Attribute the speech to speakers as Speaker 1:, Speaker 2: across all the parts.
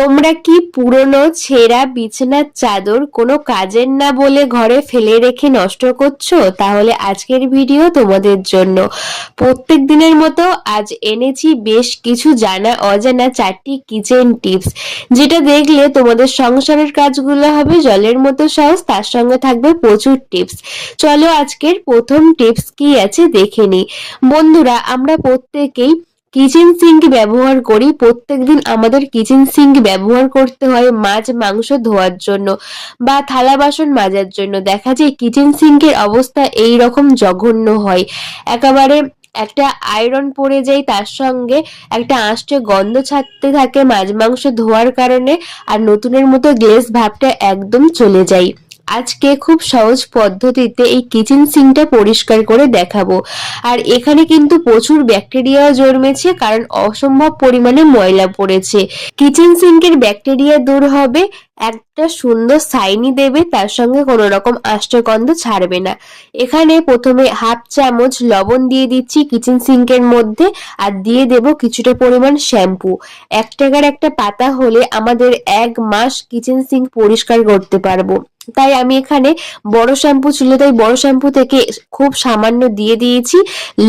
Speaker 1: তোমরা কি পুরনো ছেঁড়া বিছানার চাদর কোনো কাজের না বলে ঘরে ফেলে রেখে নষ্ট করছ? তাহলে আজকের ভিডিও তোমাদের জন্য। প্রত্যেক দিনের মতো আজ এনেছি বেশ কিছু জানা অজানা চারটি কিচেন টিপস। যেটা দেখলে তোমাদের সংসারের কাজগুলো হবে, জলের মতো সহজ, তার সঙ্গে থাকবে প্রচুর টিপস। চলো আজকের প্রথম টিপস কি আছে দেখে বন্ধুরা, আমরা প্রত্যেকেই কিচেন সিঙ্ক ব্যবহার করি। প্রত্যেকদিন আমাদের কিচেন সিঙ্ক ব্যবহার করতে হয় মাছ, মাংস ধোয়ার জন্য বা থালা বাসন মাজার জন্য। দেখা যায় কিচেন সিঙ্কের অবস্থা এই রকম জঘন্য হয়। একেবারে একটা আয়রন পড়ে যায় তার সঙ্গে একটা আঁশটে গন্ধ ছাড়তে থাকে মাছ, মাংস ধোয়ার কারণে আর নতুনের মতো গ্লেজ ভাবটা একদম চলে যায়। আজকে খুব সহজ পদ্ধতিতে এই কিচেন সিঙ্কটা পরিষ্কার করে দেখাবো। আর এখানে কিন্তু প্রচুর ব্যাকটেরিয়া জন্মেছে, কারণ অসম্ভব পরিমাণে ময়লা পড়েছে। কিচেন সিঙ্কের ব্যাকটেরিয়া দূর হবে, একটা সুন্দর সাইনি দেবে, তার সঙ্গে কোনো রকম আষ্টগন্ধ ছাড়বে না। এখানে প্রথমে হাফ চামচ লবণ দিয়ে দিচ্ছি কিচেন সিঙ্কের মধ্যে, আর দিয়ে দেব কিছুটা পরিমাণ শ্যাম্পু। এক টাকার একটা পাতা হলে আমাদের এক মাস কিচেন সিঙ্ক পরিষ্কার করতে পারব। তাই আমি এখানে বড় শ্যাম্পু ছিল, তাই বড় শ্যাম্পু থেকে খুব সামান্য দিয়ে দিয়েছি।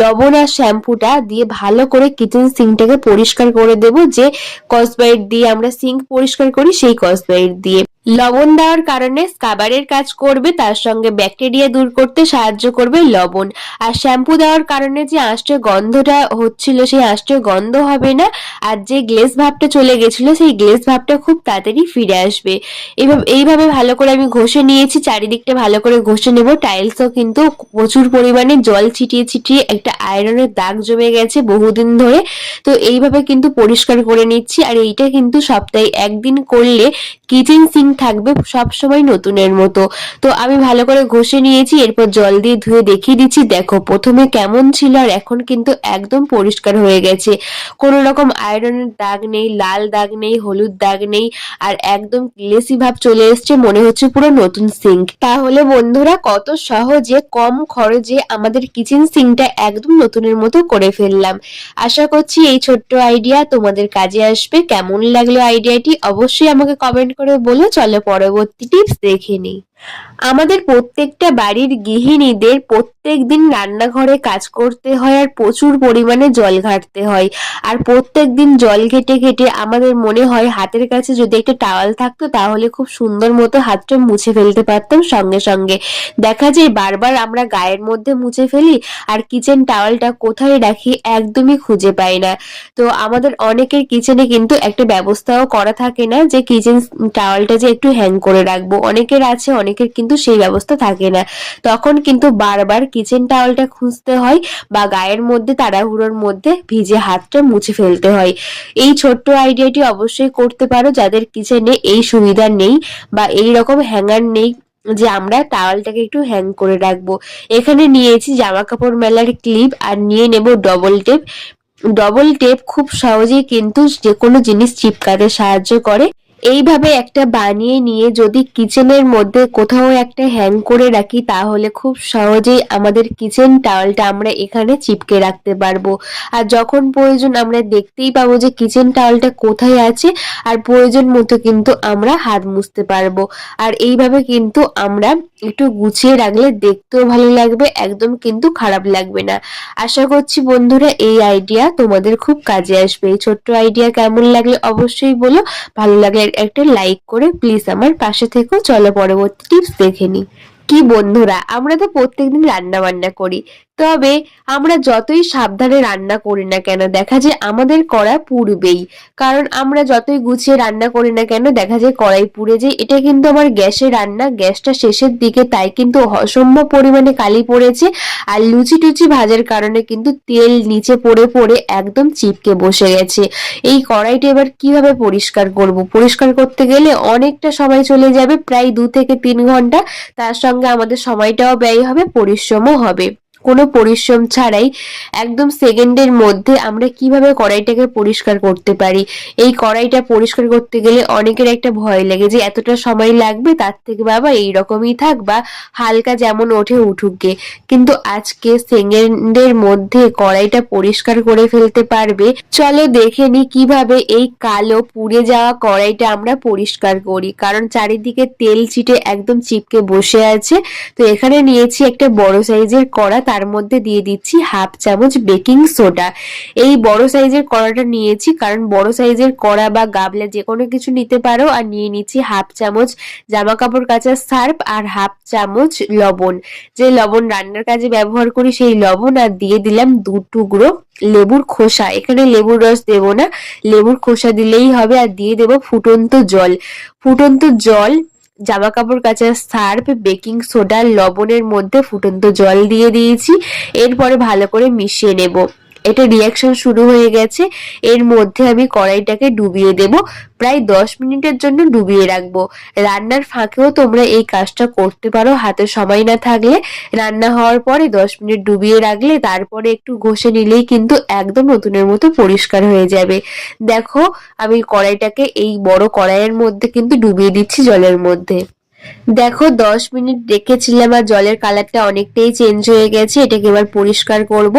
Speaker 1: লবণ আর শ্যাম্পুটা দিয়ে ভালো করে কিচেন সিঙ্কটাকে পরিষ্কার করে দেব, যে কসবাইট দিয়ে আমরা সিঙ্ক পরিষ্কার করি, সেই কসবাইট দিয়ে। লবণ দেওয়ার কারণে স্কাবারের কাজ করবে, তার সঙ্গে ব্যাকটেরিয়া দূর করতে সাহায্য করবে লবণ। আর শ্যাম্পু দেওয়ার কারণে যে আঁশটে গন্ধটা হচ্ছিল, সেই আঁশটে গন্ধ হবে না, আর যে গ্লেস ভাবটা চলে গেছিল, সেই গ্লেস ভাবটা খুব তাড়াতাড়ি ফিরে আসবে। এইভাবে এইভাবে ভালো করে আমি ঘষে নিয়েছি, চারিদিকটা ভালো করে ঘষে নেব। টাইলসও কিন্তু প্রচুর পরিমাণে জল ছিটিয়ে ছিটিয়ে একটা আয়রনের দাগ জমে গেছে বহুদিন ধরে। তো এইভাবে কিন্তু পরিষ্কার করে নিচ্ছি, আর এইটা কিন্তু সপ্তাহে একদিন করলে কিচেন সিঙ্ক থাকবে সব সময় নতুনের মতো। তো আমি ভালো করে ঘষে নিয়েছি, এরপর জল দিয়ে ধুয়ে দেখিয়ে দিচ্ছি, দেখো প্রথমে কেমন ছিল আর এখন কিন্তু একদম পরিষ্কার হয়ে গেছে। কোনো রকম আয়রনের দাগ নেই, লাল দাগ নেই, হলুদ দাগ নেই, আর একদম গ্লেসি ভাব চলে এসছে, মনে হচ্ছে পুরো নতুন সিঙ্ক তাহলে বন্ধুরা কত সহজে, কম খরচে আমাদের কিচেন সিঙ্কটা একদম নতুনের মতো করে ফেললাম। আশা করছি এই ছোট্ট আইডিয়া তোমাদের কাজে আসবে। কেমন লাগল আইডিয়াটি অবশ্যই আমাকে কমেন্ট করে বলে চলো পরবর্তী টিপস দেখে নিই। আমাদের প্রত্যেকটা বাড়ির গৃহিণীদের প্রত্যেক দিন রান্নাঘরে কাজ করতে হয় আর প্রচুর পরিমাণে জল ঘাটতে হয়। আর প্রত্যেক দিন জল ঘেটে ঘেটে আমাদের মনে হয় হাতের কাছে যদি একটা টাওয়াল থাকতো তাহলে খুব সুন্দর মতো হাতটা মুছে ফেলতে পারতাম সঙ্গে সঙ্গে। দেখা যায় বারবার আমরা গায়ের মধ্যে মুছে ফেলি আর কিচেন টাওয়ালটা কোথায় রাখি একদমই খুঁজে পাই না। তো আমাদের অনেকের কিচেনে কিন্তু একটা ব্যবস্থাও করা থাকে না যে কিচেন টাওয়ালটা যে একটু হ্যাং করে রাখব। অনেকের আছে অনেকের কিন্তু সেই ব্যবস্থা থাকে না। তখন কিন্তু বারবার কিচেন টাওয়ালটা খুঁজতে হয় বা গায়ের মধ্যে, তাড়াহুড়োর মধ্যে ভিজে হাতটা মুছে ফেলতে হয়। এই ছোট্ট আইডিয়াটি অবশ্যই করতে পারো যাদের কিচেনে এই সুবিধা নেই বা এই রকম হ্যাঙ্গার নেই যে আমরা টাওয়ালটাকে একটু হ্যাং করে রাখব। এখানে নিয়েছি জামা কাপড় মেলার ক্লিপ আর নিয়ে নেব ডবল টেপ ডবল টেপ খুব সহজেই কিন্তু যে কোনো জিনিস চিপকাতে সাহায্য করে। এইভাবে একটা বানিয়ে নিয়ে যদি কিচেনের মধ্যে কোথাও একটা হ্যাং করে রাখি, তাহলে খুব সহজেই আমাদের কিচেন টাওয়ালটা আমরা এখানে চিপকে রাখতে পারব। আর যখন প্রয়োজন, আমরা দেখতেই পাবো যে কিচেন টাওয়ালটা কোথায় আছে, আর প্রয়োজন মতো কিন্তু আমরা হাত মুছতে পারব। আর এইভাবে কিন্তু আমরা একটু গুছিয়ে রাখলে দেখতেও ভালো লাগবে, একদম কিন্তু খারাপ লাগবে না। আশা করছি বন্ধুরা, এই আইডিয়া তোমাদের খুব কাজে আসবে। এই ছোট্ট আইডিয়া কেমন লাগলে অবশ্যই বলো, ভালো লাগলে একটা লাইক করে প্লিজ আমার পাশে থেকেও চলো পরবর্তী টিপস দেখে নি কি বন্ধুরা, আমরা তো প্রত্যেকদিন রান্না বান্না করি। তবে আমরা যতই সাবধানে রান্না করি না কেন, দেখা যায় আমাদের কড়া পুড়বেই। কারণ আমরা যতই গুছিয়ে রান্না করি না কেন, দেখা যায় কড়াই পুড়ে যায়। এটা কিন্তু আমার গ্যাসে রান্না, গ্যাসটা শেষের দিকে, তাই কিন্তু অসম্ভব পরিমাণে কালি পড়েছে। আর লুচি টুচি ভাজার কারণে কিন্তু তেল নিচে পড়ে পড়ে একদম চিপকে বসে গেছে। এই কড়াইটা এবার কীভাবে পরিষ্কার করব? পরিষ্কার করতে গেলে অনেকটা সময় চলে যাবে, প্রায় দু থেকে তিন ঘণ্টা। তার সঙ্গে আমাদের সময়টাও ব্যয় হবে, পরিশ্রমও হবে। কোনো পরিশ্রম ছাড়াই একদম সেকেন্ডের মধ্যে আমরা কীভাবে কড়াইটাকে পরিষ্কার করতে পারি? এই কড়াইটা পরিষ্কার করতে গেলে অনেকের একটা ভয় লাগে যে, এতটা সময় লাগবে, তার থেকে বাবা এই রকমই থাক বা হালকা যেমন ওঠে, উঠুক গে। কিন্তু আজকে সেকেন্ডের মধ্যে কড়াইটা পরিষ্কার করে ফেলতে পারবে, চলো দেখে নি কীভাবে এই কালো পুড়ে যাওয়া কড়াইটা আমরা পরিষ্কার করি। কারণ চারিদিকে তেল ছিটে একদম চিপকে বসে আছে। তো এখানে নিয়েছি একটা বড় সাইজের কড়া মধ্যে দিয়ে দিচ্ছি হাফ চামচ বেকিং সোডা। এই বড় সাইজের কড়াটা নিয়েছি, কারণ বড় সাইজের কড়া বা গাবলা যে কোনো কিছু নিতে পারো। আর নিয়ে নিচ্ছি হাফ চামচ জামা কাপড় কাচার সার্ফ আর হাফ চামচ লবণ। যে লবণ রান্নার কাজে ব্যবহার করি সেই লবণ আর দিয়ে দিলাম দু টুকরো লেবুর খোসা। এখানে লেবুর রস দেব না, লেবুর খোসা দিলেই হবে। আর দিয়ে দেব ফুটন্ত জল। ফুটন্ত জল জামা কাপড় কাচার সার্ফ, বেকিং সোডা, লবণের মধ্যে ফুটন্ত জল দিয়ে দিয়েছি। এরপরে ভালো করে মিশিয়ে নেব। এটা রিয়াকশন শুরু হয়ে গেছে। এর মধ্যে আমি কড়াইটাকে ডুবিয়ে দেব। প্রায় দশ মিনিটের জন্য ডুবিয়ে রাখব। রান্নার ফাঁকেও তোমরা এই কাজটা করতে পারো, হাতে সময় না থাকলে। রান্না হওয়ার পরে দশ মিনিট ডুবিয়ে রাখলে তারপরে একটু ঘষে নিলেই কিন্তু একদম নতুনের মতো পরিষ্কার হয়ে যাবে। দেখো, আমি কড়াইটাকে এই বড় কড়াইয়ের মধ্যে কিন্তু ডুবিয়ে দিচ্ছি জলের মধ্যে। দেখো, দশ মিনিট রেখেছিলাম আর জলের কালারটা অনেকটাই চেঞ্জ হয়ে গেছে, এটাকে এবার পরিষ্কার করব।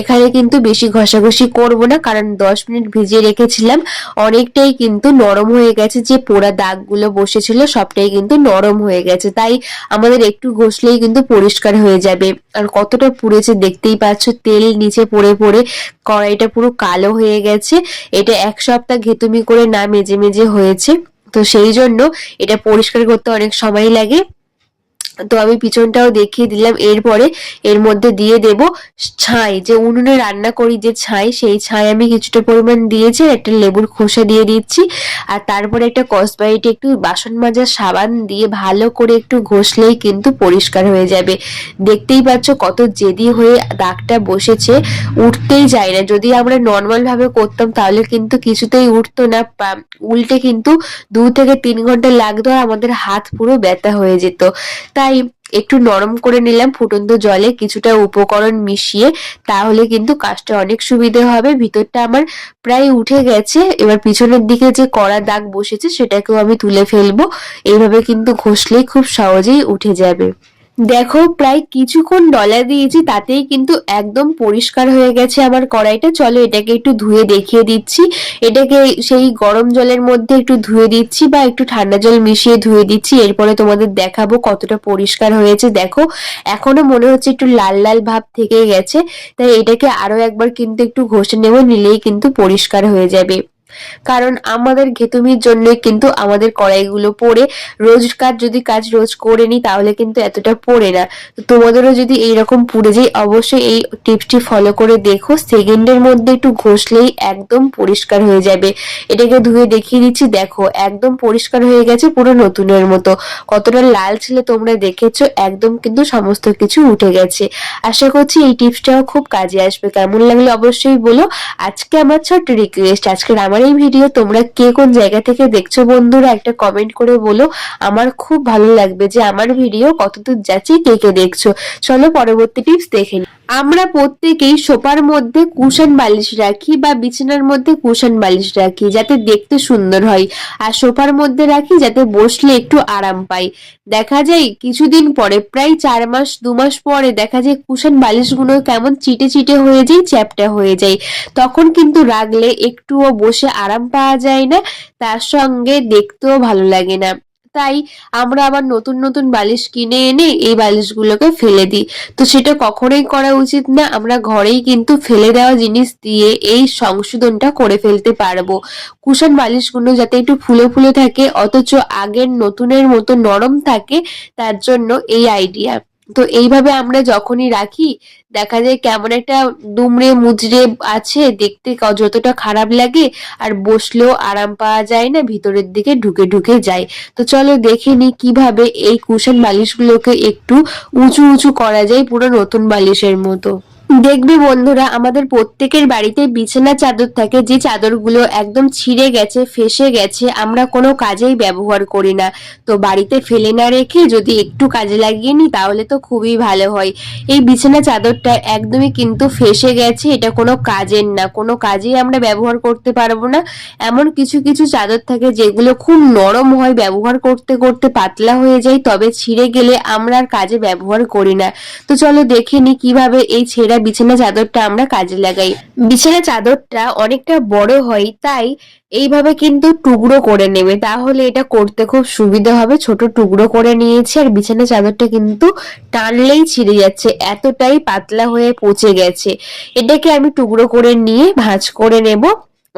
Speaker 1: এখানে কিন্তু বেশি ঘষাঘষি করব না, কারণ দশ মিনিট ভিজিয়ে রেখেছিলাম, অনেকটাই কিন্তু নরম হয়ে গেছে, যে পোড়া দাগগুলো বসেছিল সবটাই কিন্তু নরম হয়ে গেছে। তাই আমাদের একটু ঘষলেই কিন্তু পরিষ্কার হয়ে যাবে। আর কতটা পুড়েছে দেখতেই পাচ্ছ, তেল নিচে পড়ে পড়ে, কড়াইটা পুরো কালো হয়ে গেছে। এটা এক সপ্তাহ ঘেতুমি করে না মেজে মেজে হয়েছে। তো সেই জন্য এটা পরিষ্কার করতে অনেক সময় লাগে। তো আমি পিছনটাও দেখিয়ে দিলাম। এরপরে এর মধ্যে দিয়ে দেব ছাই। যে উনুনে রান্না করি যে ছাই, সেই ছাই আমি কিছুটা পরিমাণ দিয়েছি একটা লেবুর খোসা দিয়ে দিচ্ছি। আর তারপরে একটা কসবাইটে, একটু বাসন মাজার সাবান দিয়ে ভালো করে একটু ঘষলেই কিন্তু পরিষ্কার হয়ে যাবে। দেখতেই পাচ্ছ কত জেদি হয়ে দাগটা বসেছে। উঠতেই যায় না। যদি আমরা নর্মাল ভাবে করতাম তাহলে কিন্তু কিছুতেই উঠতো না। উল্টে কিন্তু দু থেকে তিন ঘণ্টা লাগতো আর আমাদের হাত পুরো ব্যথা হয়ে যেত। তাই একটু নরম করে নিলাম ফুটন্ত জলে কিছুটা উপকরণ মিশিয়ে, তাহলে কিন্তু কাজটা অনেক সুবিধে হবে। ভিতরটা আমার প্রায় উঠে গেছে। এবার পিছনের দিকে যে কড়া দাগ বসেছে, সেটাকেও আমি তুলে ফেলব। এইভাবে কিন্তু ঘষলেই খুব সহজেই উঠে যাবে। দেখো, প্রায় কিছুক্ষণ ডলা দিয়েছি, তাতেই কিন্তু একদম পরিষ্কার হয়ে গেছে আমার কড়াইটা। চলো এটাকে একটু ধুয়ে দেখিয়ে দিচ্ছি। এটাকে সেই গরম জলের মধ্যে একটু ধুয়ে দিচ্ছি বা একটু ঠান্ডা জল মিশিয়ে ধুয়ে দিচ্ছি। এরপরে তোমাদের দেখাবো কতটা পরিষ্কার হয়েছে। দেখো, এখনও মনে হচ্ছে একটু লাল লাল ভাব থেকে গেছে। তাই এটাকে আরও একবার কিন্তু একটু ঘষে নেব, নিলেই কিন্তু পরিষ্কার হয়ে যাবে। কারণ আমাদের ঘেতুমির জন্যই কিন্তু আমাদের কড়াইগুলো পড়ে। রোজকার যদি কাজ রোজ করে নি, তাহলে কিন্তু এতটা পড়ে না। তোমাদেরও যদি এইরকম পুড়ে যায়, অবশ্যই এই টিপসটি ফলো করে দেখো। সেকেন্ডের মধ্যে একটু ঘষলেই একদম পরিষ্কার হয়ে যাবে। এটাকে ধুয়ে দেখিয়ে দিচ্ছি, দেখো একদম পরিষ্কার হয়ে গেছে পুরো নতুনের মতো। কতটা লাল ছিল তোমরা দেখেছ, একদম কিন্তু সমস্ত কিছু উঠে গেছে। আশা করছি এই টিপসটাও খুব কাজে আসবে। কেমন লাগলে অবশ্যই বলো। আজকে আমার ছোট্ট রিকোয়েস্ট আজকের আমার এই ভিডিও তোমরা কে কোন জায়গা থেকে দেখছ বন্ধুরা একটা কমেন্ট করে বলো। আমার খুব ভালো লাগবে যে আমার ভিডিও কতদূর যাচ্ছি, কে কে দেখছ। চলো পরবর্তী টিপস দেখে আমরা প্রত্যেকেই সোফার মধ্যে কুশন বালিশ রাখি বা বিছানার মধ্যে কুশন বালিশ রাখি যাতে দেখতে সুন্দর হয়। আর সোফার মধ্যে রাখি যাতে বসলে একটু আরাম পাই। দেখা যায় কিছুদিন পরে, প্রায় চার মাস, দু মাস পরে দেখা যায় কুশন বালিশগুলো কেমন চিটে চিটে হয়ে যায়, চ্যাপটা হয়ে যায়। তখন কিন্তু রাখলে একটুও বসে আরাম পাওয়া যায় না, তার সঙ্গে দেখতেও ভালো লাগে না। তাই আমরা আবার নতুন নতুন বালিশ কিনে এনে এই বালিশগুলোকে ফেলে দিই। তো সেটা কখনোই করা উচিত না। আমরা ঘরেই কিন্তু ফেলে দেওয়া জিনিস দিয়ে এই সংশোধনটা করে ফেলতে পারব। কুশন বালিশগুলো যাতে একটু ফুলে ফুলে থাকে, অথচ আগের নতুনের মতো নরম থাকে, তার জন্য এই আইডিয়া তো এইভাবে আমরা যখনই রাখি, দেখা যায় কেমন একটা দুমড়ে মুচড়ে আছে দেখতে যতটা খারাপ লাগে আর বসলেও আরাম পাওয়া যায় না, ভিতরের দিকে ঢুকে ঢুকে যায়। তো চলো দেখে নি কীভাবে এই কুশন বালিশগুলোকে একটু উঁচু উঁচু করা যায় পুরো নতুন বালিশের মতো। দেখবে বন্ধুরা, আমাদের প্রত্যেকের বাড়িতে বিছানা চাদর থাকে, যে চাদরগুলো একদম ছিঁড়ে গেছে, ফেসে গেছে, আমরা কোনো কাজেই ব্যবহার করি না। তো বাড়িতে ফেলে না রেখে যদি একটু কাজে লাগিয়ে নিই, তাহলে তো খুবই ভালো হয়। এই বিছানা চাদরটা একদমই কিন্তু ফেসে গেছে, এটা কোনো কাজের না। কোনো কাজেই আমরা ব্যবহার করতে পারব না। এমন কিছু কিছু চাদর থাকে, যেগুলো খুব নরম হয়, ব্যবহার করতে করতে পাতলা হয়ে যায়, তবে ছিঁড়ে গেলে আমরা আর কাজে ব্যবহার করি না। তো চলো দেখে নি কীভাবে এই ছেঁড়া বিছানা চাদরটা আমরা কাজে লাগাই। বিছানা চাদরটা অনেকটা বড় হয়, তাই এইভাবে কিন্তু টুকরো করে নেবে। তাহলে এটা করতে খুব সুবিধা হবে। ছোট টুকরো করে নিয়েছে আর বিছানা চাদরটা কিন্তু টানলেই ছিঁড়ে যাচ্ছে, এতটাই পাতলা হয়ে পচে গেছে। এটাকে আমি টুকরো করে নিয়ে ভাঁজ করে নেব।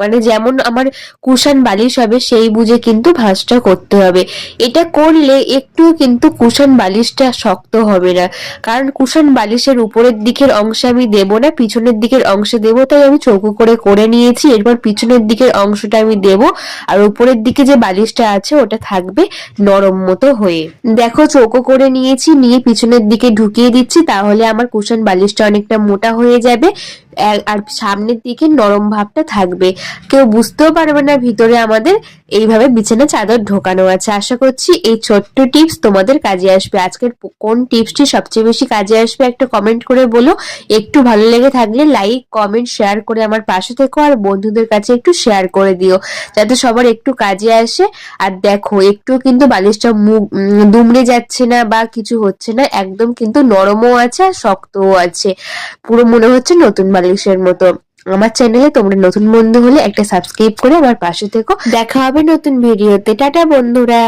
Speaker 1: মানে যেমন আমার কুশান বালিশ হবে, সেই বুঝে কিন্তু ভাঁজটা করতে হবে। এটা করলে একটু কিন্তু কুশান বালিশটা শক্ত হবে না। কারণ কুশান বালিশের উপরের দিকের অংশে আমি দেব না, পিছনের দিকের অংশে দেব, তাই আমি চৌকো করে করে নিয়েছি। এরপর পিছনের দিকের অংশটা আমি দেব, আর উপরের দিকে যে বালিশটা আছে, ওটা থাকবে নরম মতো হয়ে। দেখো, চৌকো করে নিয়েছি, নিয়ে পিছনের দিকে ঢুকিয়ে দিচ্ছি, তাহলে আমার কুশান বালিশটা অনেকটা মোটা হয়ে যাবে আর- আর সামনের দিকে নরম ভাবটা থাকবে। কেউ বুঝতেও পারবে না ভিতরে আমাদের এইভাবে বিছানা চাদর ঢোকানো আছে। আশা করছি এই ছোট্ট টিপস তোমাদের কাজে আসবে। আজকের কোন টিপসটি সবচেয়ে বেশি কাজে আসবে একটা কমেন্ট করে বলো। একটু ভালো লেগে থাকলে লাইক কমেন্ট শেয়ার করে আমার পাশে থেকো আর বন্ধুদের কাছে একটু শেয়ার করে দিও। যাতে সবার একটু কাজে আসে। আর দেখো, একটু কিন্তু বালিশটা মুখ দুমড়ে যাচ্ছে না বা কিছু হচ্ছে না, একদম কিন্তু নরমও আছে আর শক্তও আছে। পুরো মনে হচ্ছে নতুন বালিশের মতো। আমার চ্যানেলে তোমরা নতুন বন্ধু হলে একটা সাবস্ক্রাইব করে আমার পাশে থেকো। দেখা হবে নতুন ভিডিওতে টাটা, বন্ধুরা।